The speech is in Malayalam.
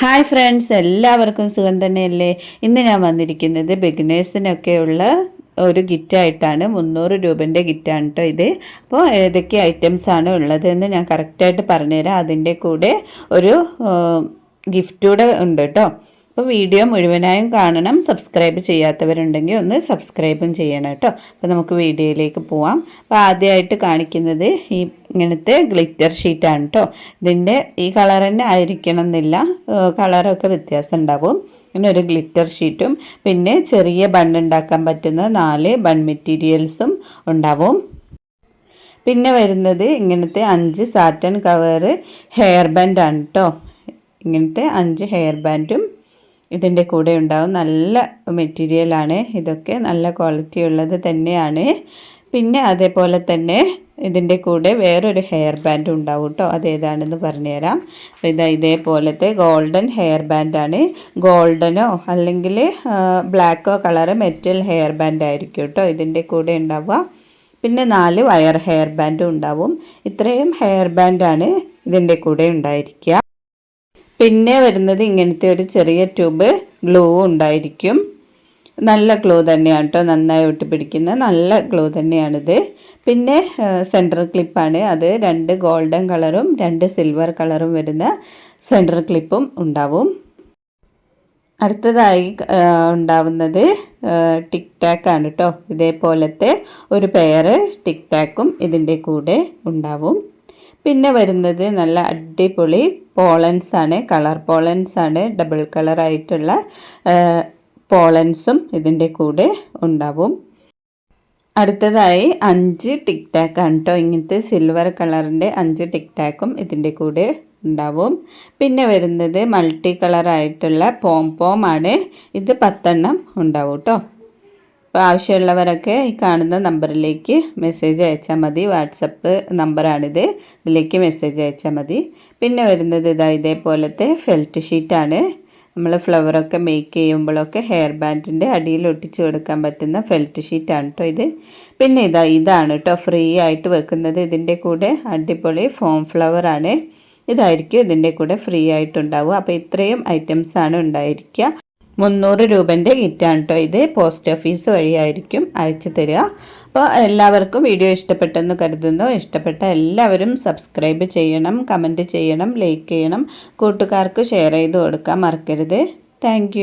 ഹായ് ഫ്രണ്ട്സ് എല്ലാവർക്കും സുഖം തന്നെയല്ലേ? ഇന്ന് ഞാൻ വന്നിരിക്കുന്നത് ബിഗിനേഴ്സിനൊക്കെയുള്ള ഒരു ഗിറ്റായിട്ടാണ്. മുന്നൂറ് രൂപന്റെ ഗിറ്റാണ് കേട്ടോ ഇത്. അപ്പോൾ ഏതൊക്കെ ഐറ്റംസാണ് ഉള്ളതെന്ന് ഞാൻ കറക്റ്റായിട്ട് പറഞ്ഞുതരാം. അതിന്റെ കൂടെ ഒരു ഗിഫ്റ്റ് കൂടെ ഉണ്ട് കേട്ടോ അപ്പോൾ വീഡിയോ മുഴുവനായും കാണണം. സബ്സ്ക്രൈബ് ചെയ്യാത്തവരുണ്ടെങ്കിൽ ഒന്ന് സബ്സ്ക്രൈബും ചെയ്യണം കേട്ടോ. അപ്പോൾ നമുക്ക് വീഡിയോയിലേക്ക് പോവാം. അപ്പോൾ ആദ്യമായിട്ട് കാണിക്കുന്നത് ഈ ഇങ്ങനത്തെ ഗ്ലിറ്റർ ഷീറ്റാണ് കേട്ടോ. ഇതിന്റെ ഈ കളർ തന്നെ ആയിരിക്കണം എന്നില്ല. കളറൊക്കെ വ്യത്യാസം ഉണ്ടാവും. പിന്നെ ഒരു ഗ്ലിറ്റർ ഷീറ്റും പിന്നെ ചെറിയ ബൺ ഉണ്ടാക്കാൻ പറ്റുന്ന നാല് ബൺ മെറ്റീരിയൽസും ഉണ്ടാവും. പിന്നെ വരുന്നത് ഇങ്ങനത്തെ അഞ്ച് സാറ്റൻ കവറ് ഹെയർ ബാൻഡാണ് കേട്ടോ. ഇങ്ങനത്തെ അഞ്ച് ഹെയർ ബാൻഡും ഇതിന്റെ കൂടെ ഉണ്ടാവും. നല്ല മെറ്റീരിയലാണ് ഇതൊക്കെ നല്ല ക്വാളിറ്റി ഉള്ളത് തന്നെയാണ്. പിന്നെ അതേപോലെ തന്നെ ഇതിന്റെ കൂടെ വേറൊരു ഹെയർ ബാൻഡ് ഉണ്ടാവും കേട്ടോ അതേതാണെന്ന് പറഞ്ഞുതരാം. അപ്പോൾ ഇതാ ഇതേപോലത്തെ ഗോൾഡൻ ഹെയർ ബാൻഡാണ് ഗോൾഡനോ അല്ലെങ്കിൽ ബ്ലാക്കോ കളറ് മെറ്റൽ ഹെയർ ബാൻഡ് ആയിരിക്കും കേട്ടോ ഇതിന്റെ കൂടെ ഉണ്ടാവുക. പിന്നെ നാല് വയർ ഹെയർ ബാൻഡും ഉണ്ടാവും. ഇത്രയും ഹെയർ ബാൻഡാണ് ഇതിന്റെ കൂടെ ഉണ്ടായിരിക്കുക. പിന്നെ വരുന്നത് ഇങ്ങനത്തെ ഒരു ചെറിയ ട്യൂബ് ഗ്ലൂ ഉണ്ടായിരിക്കും. നല്ല ഗ്ലൂ തന്നെയാണ് കേട്ടോ നന്നായി ഒട്ടിപ്പിടിക്കുന്ന നല്ല ഗ്ലൂ തന്നെയാണിത്. പിന്നെ സെന്റർ ക്ലിപ്പാണ് അത് രണ്ട് ഗോൾഡൻ കളറും രണ്ട് സിൽവർ കളറും വരുന്ന സെന്റർ ക്ലിപ്പും ഉണ്ടാവും. അടുത്തതായി ഉണ്ടാവുന്നത് ടിക് ടാക്ക് ആണ് കേട്ടോ ഇതേപോലത്തെ ഒരു പെയർ ടിക് ടാക്കും ഇതിന്റെ കൂടെ ഉണ്ടാവും. പിന്നെ വരുന്നത് നല്ല അടിപൊളി പോളൻസ് ആണ്. കളർ പോളൻസ് ആണ്. ഡബിൾ കളർ ആയിട്ടുള്ള പോളൻസും ഇതിന്റെ കൂടെ ഉണ്ടാവും. അടുത്തതായി അഞ്ച് ടിക് ആണ് കേട്ടോ ഇങ്ങനത്തെ സിൽവർ കളറിന്റെ അഞ്ച് ടിക് ടാക്കും ഇതിന്റെ കൂടെ ഉണ്ടാവും. പിന്നെ വരുന്നത് മൾട്ടി കളറായിട്ടുള്ള പോം പോം ആണ്. ഇത് പത്തെണ്ണം ഉണ്ടാവും കേട്ടോ അപ്പോൾ ആവശ്യമുള്ളവരൊക്കെ ഈ കാണുന്ന നമ്പറിലേക്ക് മെസ്സേജ് അയച്ചാൽ മതി. വാട്സപ്പ് നമ്പറാണിത്. ഇതിലേക്ക് മെസ്സേജ് അയച്ചാൽ മതി. പിന്നെ വരുന്നത് ഇതാ ഇതേപോലത്തെ ഫെൽറ്റ് ഷീറ്റാണ് നമ്മൾ ഫ്ലവറൊക്കെ മേക്ക് ചെയ്യുമ്പോഴൊക്കെ ഹെയർ ബാൻഡിന്റെ അടിയിൽ ഒട്ടിച്ചു കൊടുക്കാൻ പറ്റുന്ന ഫെൽറ്റ് ഷീറ്റാണ് കേട്ടോ ഇത്. പിന്നെ ഇതാ ഇതാണ് കേട്ടോ ഫ്രീ ആയിട്ട് വെക്കുന്നത്. ഇതിന്റെ കൂടെ അടിപൊളി ഫോം ഫ്ലവറാണ് ഇതായിരിക്കും ഇതിന്റെ കൂടെ ഫ്രീ ആയിട്ടുണ്ടാവുക. അപ്പോൾ ഇത്രയും ഐറ്റംസാണ് ഉണ്ടായിരിക്കുക. മുന്നൂറ് രൂപന്റെ കിറ്റാണ് കേട്ടോ ഇത് പോസ്റ്റ് ഓഫീസ് വഴിയായിരിക്കും അയച്ചു തരിക. അപ്പോൾ എല്ലാവർക്കും വീഡിയോ ഇഷ്ടപ്പെട്ടെന്ന് കരുതുന്നു. ഇഷ്ടപ്പെട്ട എല്ലാവരും സബ്സ്ക്രൈബ് ചെയ്യണം കമന്റ് ചെയ്യണം ലൈക്ക് ചെയ്യണം. കൂട്ടുകാർക്ക് ഷെയർ ചെയ്ത് കൊടുക്കാൻ മറക്കരുത്. താങ്ക്